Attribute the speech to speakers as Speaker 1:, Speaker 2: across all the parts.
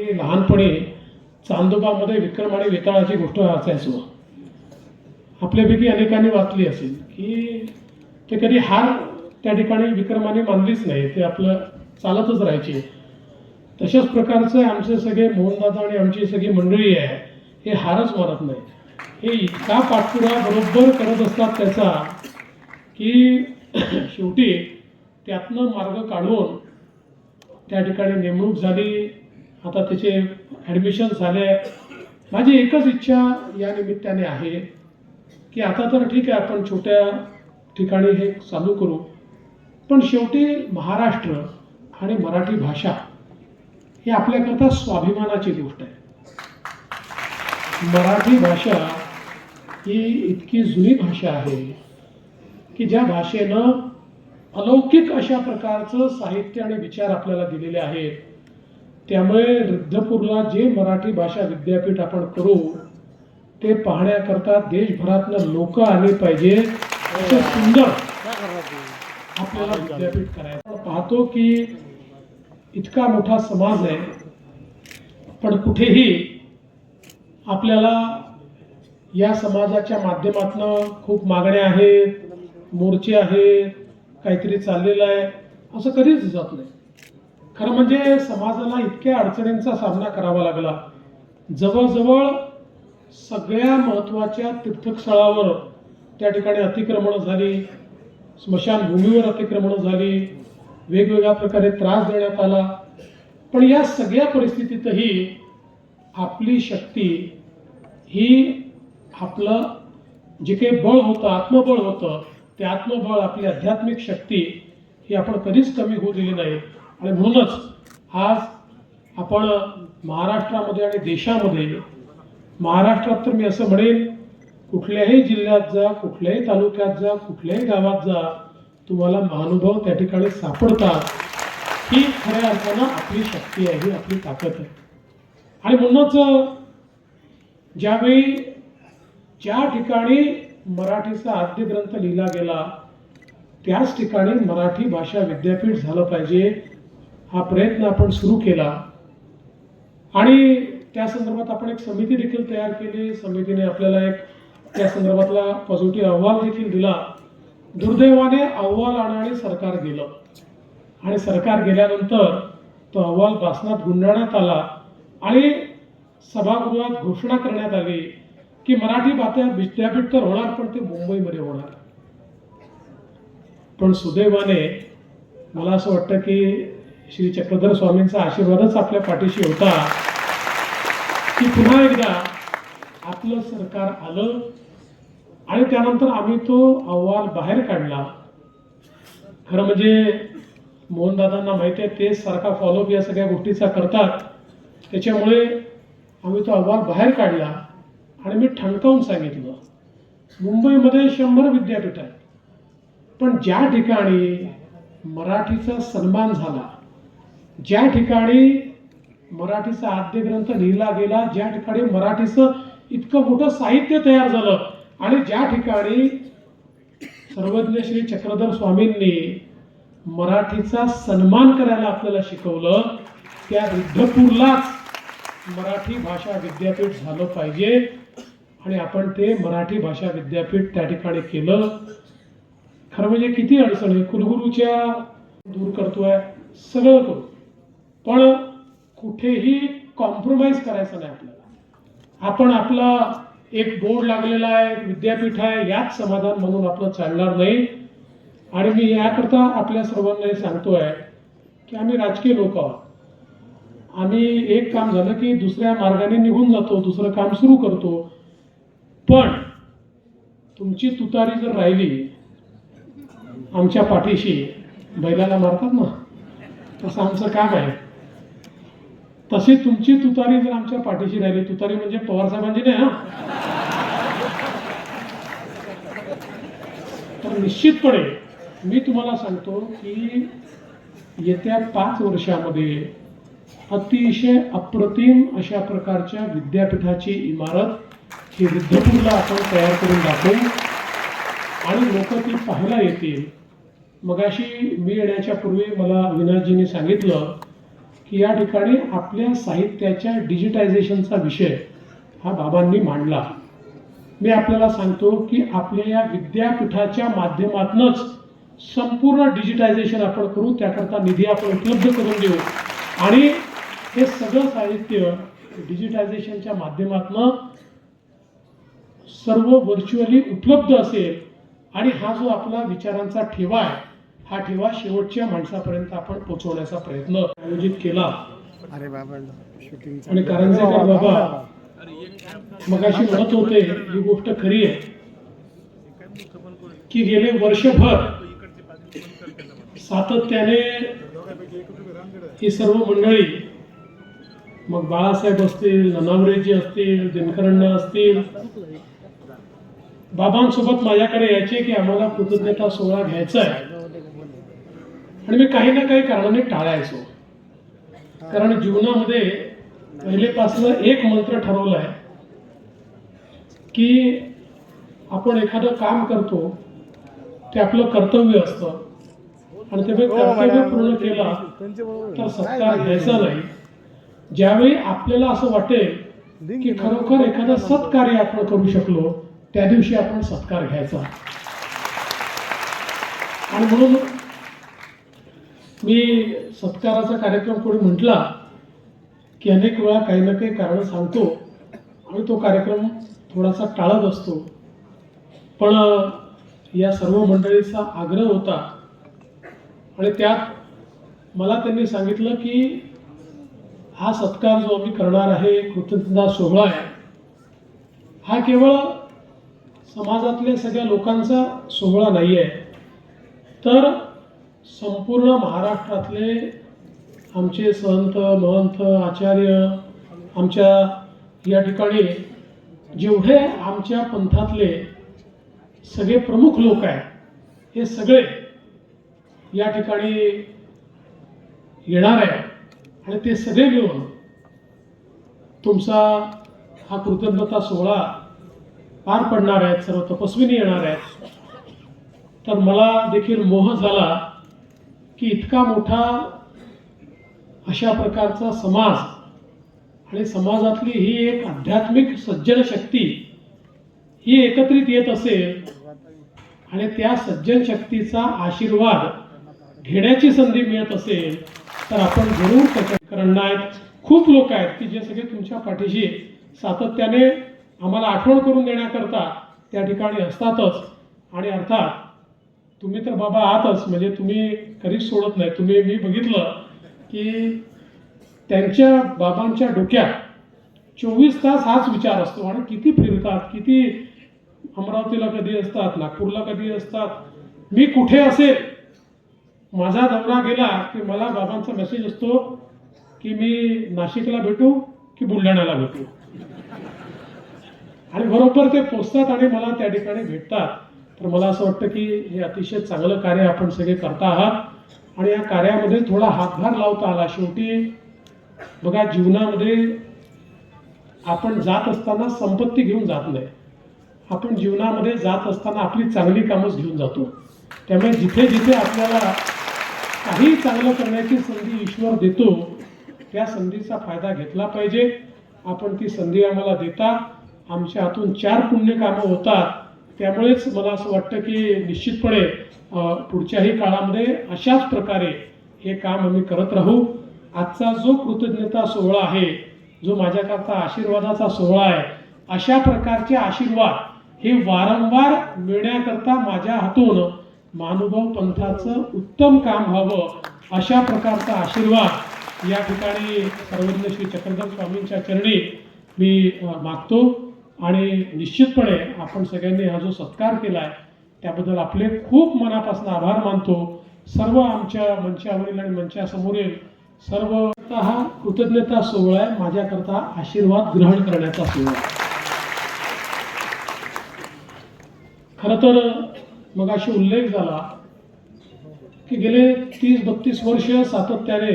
Speaker 1: मी लहानपणी चांदोबामध्ये विक्रम आणि वेताळाची गोष्ट वाचायचो आपल्यापैकी अनेकांनी वाचली असेल की ते कधी हार त्या ठिकाणी विक्रमाने मानलीच नाही. ते आपलं चालतच राहायचे. तशाच प्रकारचं आमचे सगळे मोहनदादा आणि आमची सगळी मंडळी आहे हे हारच मानत नाही. हे इतका पाठपुरा बरोबर करत असतात त्याचा की शेवटी त्यातनं मार्ग काढून त्या ठिकाणी नेमणूक झाली. आता त्याचे ॲडमिशन झाले. माझी एकच इच्छा या निमित्ताने आहे की आता तर ठीक आहे आपण छोट्या ठिकाणी हे चालू करू. पण शेवटी महाराष्ट्र आणि मराठी भाषा हे आपल्याकरता स्वाभिमानाची गोष्ट आहे. मराठी भाषा ही इतकी जुनी भाषा आहे की ज्या भाषेनं अलौकिक अशा प्रकारचं साहित्य आणि विचार आपल्याला दिलेले आहेत. त्यामुळे रिद्धपूरला जे मराठी भाषा विद्यापीठ आपण करू ते पाहण्याकरता देशभरातनं लोक आले पाहिजे. सुंदर आपल्याला विद्यापीठ करायचं. आपण पाहतो की इतका मोठा समाज आहे पण कुठेही आपल्याला या समाजाच्या माध्यमातनं खूप मागण्या आहेत मोर्चे आहेत काहीतरी चाललेलं आहे असं कधीच जात नाही. खरं म्हणजे समाजाला इतक्या अडचणींचा सामना करावा लागला. जवळजवळ सगळ्या महत्त्वाच्या तीर्थस्थळावर त्या ठिकाणी अतिक्रमणं झाली स्मशानभूमीवर अतिक्रमणं झाली वेगवेगळ्या प्रकारे त्रास देण्यात आला. पण या सगळ्या परिस्थितीतही आपली शक्ती ही आपलं जे काही बळ होतं आत्मबळ होतं ते आत्मबळ आपली आध्यात्मिक शक्ती ही आपण कधीच कमी होऊ दिली नाही. आणि म्हणूनच आज आपण महाराष्ट्रामध्ये आणि देशामध्ये महाराष्ट्रात तर मी असं म्हणेन कुठल्याही जिल्ह्यात जा कुठल्याही तालुक्यात जा कुठल्याही गावात जा तुम्हाला महानुभव त्या ठिकाणी सापडतात. ही खऱ्या अर्थानं आपली शक्ती आहे ही आपली ताकद आहे. आणि म्हणूनच ज्यावेळी ज्या ठिकाणी मराठीचा आद्य ग्रंथ लिहिला गेला त्याच ठिकाणी मराठी भाषा विद्यापीठ झालं पाहिजे. हा प्रयत्न आपण सुरू केला. आणि त्या संदर्भात आपण एक समिती देखील तयार केली. समितीने आपल्याला एक त्या संदर्भातला पॉझिटिव्ह अहवाल देखील दिला. दुर्दैवाने अहवाल आणणारे सरकार गेलं. आणि सरकार गेल्यानंतर तो अहवाल भाषणात गुंडाळण्यात आला आणि सभागृहात घोषणा करण्यात आली की मराठी भाषा विद्यापीठ तर होणार पण ते मुंबईमध्ये होणार. पण सुदैवाने मला असं वाटतं की श्री चक्रधर स्वामींचा आशीर्वादच आपल्या पाठीशी होता की पुन्हा एकदा आपलं सरकार आलं आणि त्यानंतर आम्ही तो अहवाल बाहेर काढला. खरं म्हणजे मोहनदादांना माहिती आहे तेच सारखा फॉलोअप या सगळ्या गोष्टीचा करतात. त्याच्यामुळे आम्ही तो अहवाल बाहेर काढला आणि मी ठणकावून सांगितलं मुंबईमध्ये शंभर विद्यापीठ आहेत पण ज्या ठिकाणी मराठीचा सन्मान झाला ज्या ठिकाणी मराठीचा आद्य ग्रंथ लिहिला गेला ज्या ठिकाणी मराठीचं इतकं मोठं साहित्य तयार झालं आणि ज्या ठिकाणी सर्वज्ञ श्री चक्रधर स्वामींनी मराठीचा सन्मान करायला आपल्याला शिकवलं त्या रुद्धपूरलाच मराठी भाषा विद्यापीठ झालं पाहिजे आणि आपण ते मराठी भाषा विद्यापीठ त्या ठिकाणी केलं. खरं म्हणजे किती अडचणी कुलगुरूच्या दूर करतोय सगळं करू. पण कुठेही कॉम्प्रोमाइज करायचं नाही आपल्याला. आपण आपला एक बोर्ड लागलेला आहे विद्यापीठ आहे याच समाधान म्हणून आपलं चालणार नाही. आणि मी याकरता आपल्या सर्वांना हे सांगतोय की आम्ही राजकीय लोक आहोत. आम्ही एक काम झालं की दुसऱ्या मार्गाने निघून जातो दुसरं काम सुरू करतो. पण तुमची तुतारी जर राहिली आमच्या पाठीशी बैलाला मारतात ना तसं आमचं काम आहे. तशी तुमची तुतारी जर आमच्या पाठीशी राहिली तुतारी म्हणजे पवार साहेबांची नाही हा. तर निश्चितपणे मी तुम्हाला सांगतो की येत्या पाच वर्षामध्ये अतिशय अप्रतिम अशा प्रकारच्या विद्यापीठाची इमारत ही विद्यापीठला आपण तयार करून दाखवू आणि लोक ती पाहायला येतील. मगाशी मी येण्याच्या पूर्वी मला अविनाशजींनी सांगितलं की या ठिकाणी आपल्या साहित्याच्या डिजिटायझेशनचा विषय हा बाबांनी मांडला. मी आपल्याला सांगतो की आपल्या या विद्यापीठाच्या माध्यमातूनच संपूर्ण डिजिटायझेशन आपण करू त्याकरता निधी आपण उपलब्ध करून देऊ. आणि हे सगळं साहित्य डिजिटायझेशनच्या माध्यमातून सर्व व्हर्च्युअली उपलब्ध असेल आणि हा जो आपला विचारांचा ठेवा आहे हा ठेवा. शेवटच्या माणसापर्यंत आपण पोहोचवण्याचा प्रयत्न आयोजित केला.
Speaker 2: अरे बाबा
Speaker 1: आणि कारंजेकर बाबा मगाशी म्हणत होते ही गोष्ट खरी आहे. की गेले वर्षभर सातत्याने ही सर्व मंडळी मग बाळासाहेब असतील ननावरेजी असतील दिनकरण्य असतील बाबांसोबत माझ्याकडे यायचे की आम्हाला कृतज्ञता सोहळा घ्यायचा आहे. आणि मी काही ना काही कारणाने टाळायचो. कारण जीवनामध्ये पहिलेपासून एक मंत्र ठरवला आहे की आपण एखादं काम करतो ते आपलं कर्तव्य असतं. आणि ते कर्तव्य पूर्ण केला तर सत्कार घ्यायचा नाही. ज्यावेळी आपल्याला असं वाटेल की खरोखर एखादं सत्कार्य आपण करू शकलो त्या दिवशी आपण सत्कार घ्यायचा. आणि म्हणून मी सत्काराचा कार्यक्रम कोणी म्हटला की अनेक वेळा काही ना काही कारण सांगतो. आणि तो कार्यक्रम थोडासा टाळत असतो. पण या सर्व मंडळीचा आग्रह होता. आणि त्यात मला त्यांनी सांगितलं की हा सत्कार जो आम्ही करणार आहे कृतज्ञता सोहळा आहे हा केवळ समाजातल्या सगळ्या लोकांचा सोहळा नाही आहे तर संपूर्ण महाराष्ट्रातले आमचे संत महंत आचार्य आमच्या या ठिकाणी जेवढे आमच्या पंथातले सगळे प्रमुख लोक आहेत हे सगळे या ठिकाणी येणार आहे आणि ते सगळे मिळून तुमचा हा कृतज्ञता सोहळा पार पडणार आहेत सर्व तपस्विनी येणार आहेत. तर मला देखील मोह झाला की इतका मोठा अशा प्रकारचा समाज आणि समाजातली ही एक आध्यात्मिक सज्जन शक्ती ही एकत्रित येत असेल आणि त्या सज्जन शक्तीचा आशीर्वाद घेण्याची संधी मिळत असेल तर आपण जरूर त्याच्याकडनं आहेत खूप लोक आहेत की जे सगळे तुमच्या पाठीशी सातत्याने आम्हाला आठवण करून देण्याकरता त्या ठिकाणी असतातच आणि अर्थात तुम्ही तर बाबा आहातच म्हणजे तुम्ही कधीच सोडत नाही. तुम्ही मी बघितलं की त्यांच्या बाबांच्या डोक्यात चोवीस तास हाच विचार असतो. आणि किती फिरतात किती अमरावतीला कधी असतात नागपूरला कधी असतात मी कुठे असेल माझा दौरा गेला की मला बाबांचा मेसेज असतो की मी नाशिकला भेटू की बुलढाण्याला भेटू. आणि बरोबर ते पोचतात आणि मला त्या ठिकाणी भेटतात. तर मला असं वाटतं की हे अतिशय चांगलं कार्य आपण सगळे करता आहात. आणि या कार्यामध्ये थोडा हातभार लावता आला. शेवटी बघा जीवनामध्ये आपण जात असताना संपत्ती घेऊन जात नाही. आपण जीवनामध्ये जात असताना आपली चांगली कामच घेऊन जातो. त्यामुळे जिथे जिथे आपल्याला काही चांगलं करण्याची संधी ईश्वर देतो त्या संधीचा फायदा घेतला पाहिजे. आपण ती संधी आम्हाला देता आमच्या हातून चार पुण्य कामं होतात. त्यामुळेच मला असं वाटतं की निश्चितपणे पुढच्याही काळामध्ये अशाच प्रकारे हे काम आम्ही करत राहू. आजचा जो कृतज्ञता सोहळा आहे जो माझ्याकरता आशीर्वादाचा सोहळा आहे अशा प्रकारचे आशीर्वाद हे वारंवार मिळण्याकरता माझ्या हातून महानुभाव पंथाचं उत्तम काम व्हावं अशा प्रकारचा आशीर्वाद या ठिकाणी सर्वज्ञ श्री चक्रधर स्वामींच्या चरणी मी मागतो. आणि निश्चितपणे आपण सगळ्यांनी हा जो सत्कार केला आहे त्याबद्दल आपले खूप मनापासून आभार मानतो सर्व आमच्या मंचावरील आणि मंचासमोरील सर्व हा कृतज्ञता सोहळा आहे माझ्याकरता आशीर्वाद ग्रहण करण्याचा सोहळा आहे. खरं तर मग अशी उल्लेख झाला की गेले तीस बत्तीस वर्ष सातत्याने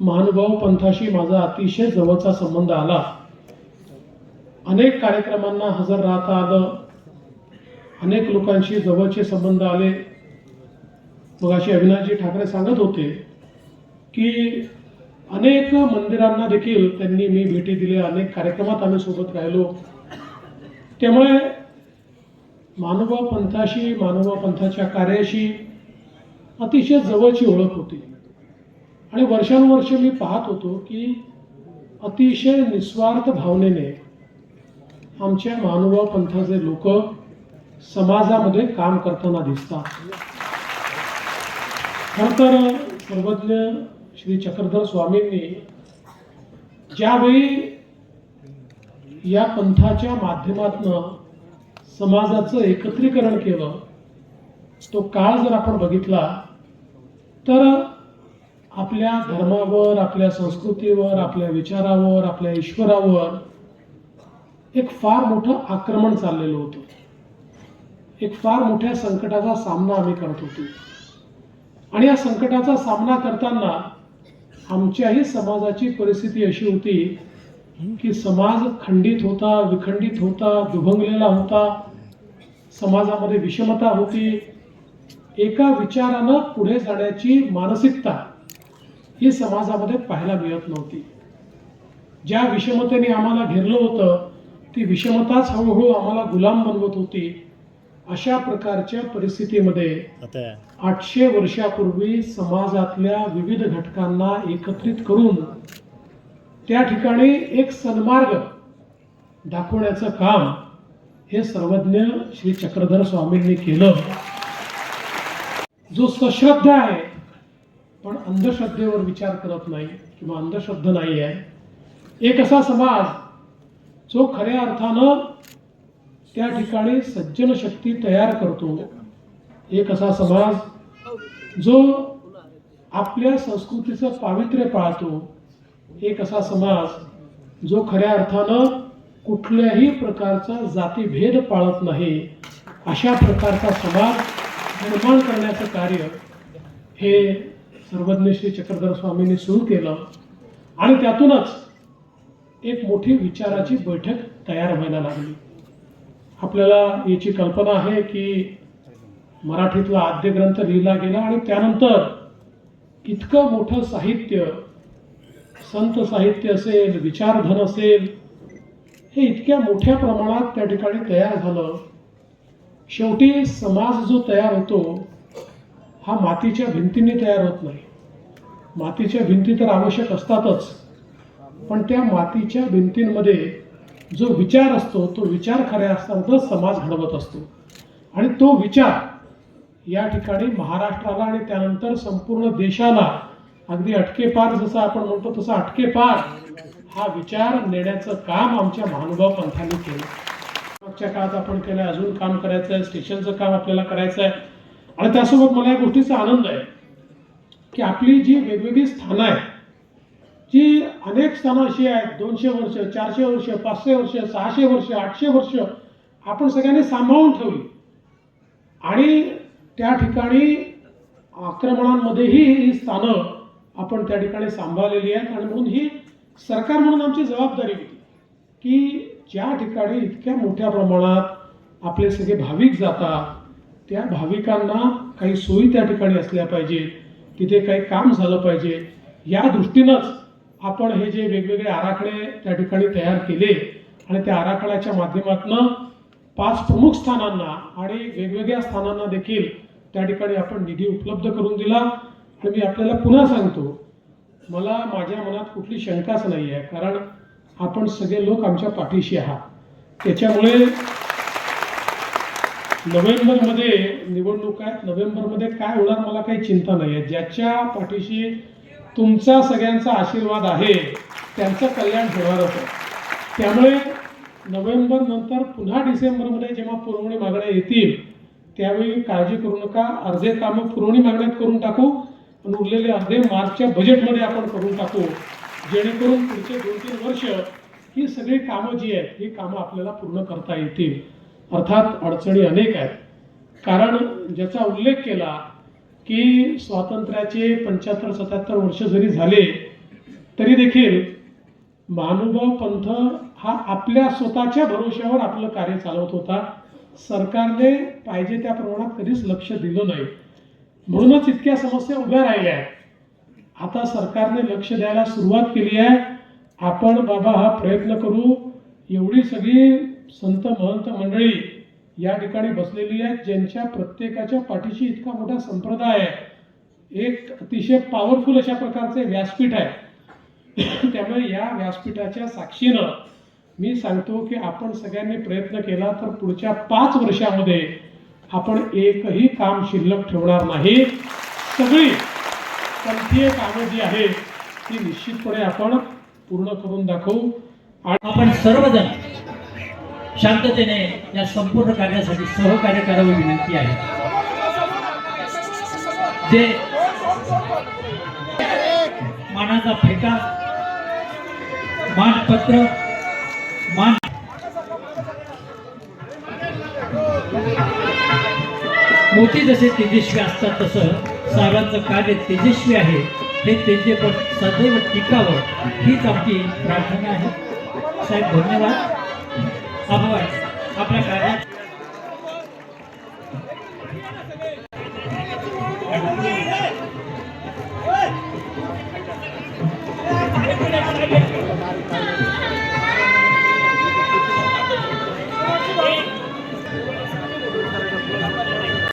Speaker 1: महानुभाव पंथाशी माझा अतिशय जवळचा संबंध आला अनेक कार्यक्रमांना हजर राहता आलं अनेक लोकांशी जवळचे संबंध आले. मग अशी अविनाशजी ठाकरे सांगत होते की अनेक मंदिरांना देखील त्यांनी मी भेटी दिल्या अनेक कार्यक्रमात आम्ही सोबत राहिलो. त्यामुळे मानवा पंथाशी मानवा पंथाच्या कार्याशी अतिशय जवळची ओळख होती. आणि वर्षानुवर्ष मी पाहत होतो की अतिशय निस्वार्थ भावनेने आमच्या मानोबा पंथाचे लोक समाजामध्ये काम करताना दिसतात. नंतर तर सर्वज्ञ श्री चक्रधर स्वामींनी ज्यावेळी या पंथाच्या माध्यमातनं समाजाचं एकत्रीकरण केलं तो काळ जर आपण बघितला तर आपल्या धर्मावर आपल्या संस्कृतीवर आपल्या विचारावर आपल्या ईश्वरावर एक फार मोठं आक्रमण चाललेलं होतं. एक फार मोठ्या संकटाचा सामना आम्ही करत होतो. आणि या संकटाचा सामना करताना आमच्याही समाजाची परिस्थिती अशी होती की समाज खंडित होता विखंडित होता दुभंगलेला होता. समाजामध्ये विषमता होती. एका विचारानं पुढे जाण्याची मानसिकता ही समाजामध्ये पाहायला मिळत नव्हती. ज्या विषमतेने आम्हाला घेरलं होतं ती विषमताच हळूहळू आम्हाला गुलाम बनवत होती. अशा प्रकारच्या परिस्थितीमध्ये आठशे वर्षापूर्वी समाजातल्या विविध घटकांना एकत्रित करून त्या ठिकाणी एक सन्मार्ग दाखवण्याचं काम हे सर्वज्ञ श्री चक्रधर स्वामींनी केलं. जो सश्रद्ध आहे पण अंधश्रद्धेवर विचार करत नाही किंवा अंधश्रद्ध नाही आहे एक असा समाज जो खऱ्या अर्थानं त्या ठिकाणी सज्जन शक्ती तयार करतो एक असा समाज जो आपल्या संस्कृतीचं पावित्र्य पाळतो एक असा समाज जो खऱ्या अर्थानं कुठल्याही प्रकारचा जातीभेद पाळत नाही अशा प्रकारचा समाज निर्माण करण्याचं कार्य हे सर्वज्ञ श्री चक्रधर स्वामींनी सुरू केलं. आणि त्यातूनच एक मोठी विचाराची बैठक तयार व्हायला लागली. आपल्याला याची कल्पना आहे की मराठीतला आद्य ग्रंथ लिहिला गेला आणि त्यानंतर इतकं मोठं साहित्य संत साहित्य असेल विचारधन असेल हे इतक्या मोठ्या प्रमाणात त्या ठिकाणी तयार झालं. शेवटी समाज जो तयार होतो हा मातीच्या भिंतींनी तयार होत नाही. मातीच्या भिंती तर आवश्यक असतातच. पण त्या मातीच्या भिंतींमध्ये जो विचार असतो तो विचार खऱ्या असतानाच समाज घडवत असतो. आणि तो विचार या ठिकाणी महाराष्ट्राला आणि त्यानंतर संपूर्ण देशाला अगदी अटकेपार जसं आपण म्हणतो तसं अटकेपार हा विचार नेण्याचं काम आमच्या महानुभाव पंथाने केलं. मागच्या काळात आपण केलं अजून काम करायचं आहे स्टेशनचं काम आपल्याला करायचं आहे आणि त्यासोबत मला या गोष्टीचा आनंद आहे की आपली जी वेगवेगळी स्थानं आहेत जी अनेक स्थानं अशी आहेत दोनशे वर्ष चारशे वर्ष पाचशे वर्ष सहाशे वर्ष आठशे वर्ष आपण सगळ्यांनी सांभाळून ठेवली. आणि त्या ठिकाणी आक्रमणांमध्येही ही स्थानं आपण त्या ठिकाणी सांभाळलेली आहेत. आणि म्हणून ही सरकार म्हणून आमची जबाबदारी होती की ज्या ठिकाणी इतक्या मोठ्या प्रमाणात आपले सगळे भाविक जातात त्या भाविकांना काही सोयी त्या ठिकाणी असल्या पाहिजे तिथे काही काम झालं पाहिजे या दृष्टीनंच आपण हे जे वेगवेगळे आराखडे त्या ठिकाणी तयार केले आणि त्या आराखड्याच्या माध्यमातून पाच प्रमुख स्थानांना आणि वेगवेगळ्या स्थानांना देखील त्या ठिकाणी आपण निधी उपलब्ध करून दिला. आणि मी आपल्याला पुन्हा सांगतो मला माझ्या मनात कुठली शंकाच नाही आहे कारण आपण सगळे लोक आमच्या पाठीशी आहात. त्याच्यामुळे नोव्हेंबरमध्ये निवडणूक आहेत. नोव्हेंबरमध्ये काय होणार मला काही चिंता नाही आहे. ज्याच्या पाठीशी तुमचा सगळ्यांचा आशीर्वाद आहे त्यांचं कल्याण होणारच आहे. त्यामुळे नोव्हेंबर नंतर पुन्हा डिसेंबरमध्ये जेव्हा पुरवणी मागण्या येतील त्यावेळी काळजी करू नका. अर्धे कामं पुरवणी मागण्यात करून टाकू. आणि उरलेले अर्धे मार्चच्या बजेटमध्ये आपण करून टाकू. जेणेकरून पुढचे दोन तीन वर्ष ही सगळी कामं जी आहेत ही कामं आपल्याला पूर्ण करता येतील. अर्थात अडचणी अनेक आहेत. कारण ज्याचा उल्लेख केला की स्वातंत्र्याचे पंच्याहत्तर सत्याहत्तर वर्ष जरी झाले तरी देखील महानुभाव पंथ हा आपल्या स्वतःच्या भरोश्यावर आपलं कार्य चालवत होता. सरकारने पाहिजे त्या प्रमाणात कधीच लक्ष दिलं नाही. म्हणूनच इतक्या समस्या उभ्या राहिल्या आहेत. आता सरकारने लक्ष द्यायला सुरुवात केली आहे. आपण बाबा हा प्रयत्न करू. एवढी सगळी संत महंत मंडळी या ठिकाणी बसलेली आहेत ज्यांच्या प्रत्येकाच्या पाठीशी इतका मोठा संप्रदाय आहे. एक अतिशय पॉवरफुल अशा प्रकारचे व्यासपीठ आहे. त्यामुळे या व्यासपीठाच्या साक्षीनं मी सांगतो की आपण सगळ्यांनी प्रयत्न केला तर पुढच्या पाच वर्षामध्ये आपण एकही काम शिल्लक ठेवणार नाही. सगळी पंथीय कामं जी आहेत ती निश्चितपणे आपण पूर्ण करून दाखवू. आणि
Speaker 3: आपण सर्वजण शांततेने या संपूर्ण कार्यासाठी सहकार्य करावी विनंती आहे. जे मानाचा फेटा मानपत्र मान मोठी जसे तेजस्वी असतात तसं साहेबांचं कार्य तेजस्वी आहे. हे तेजेपण सदैव टिकावं हीच आमची प्रार्थना आहे. साहेब धन्यवाद. आपण आपल्या कार्यात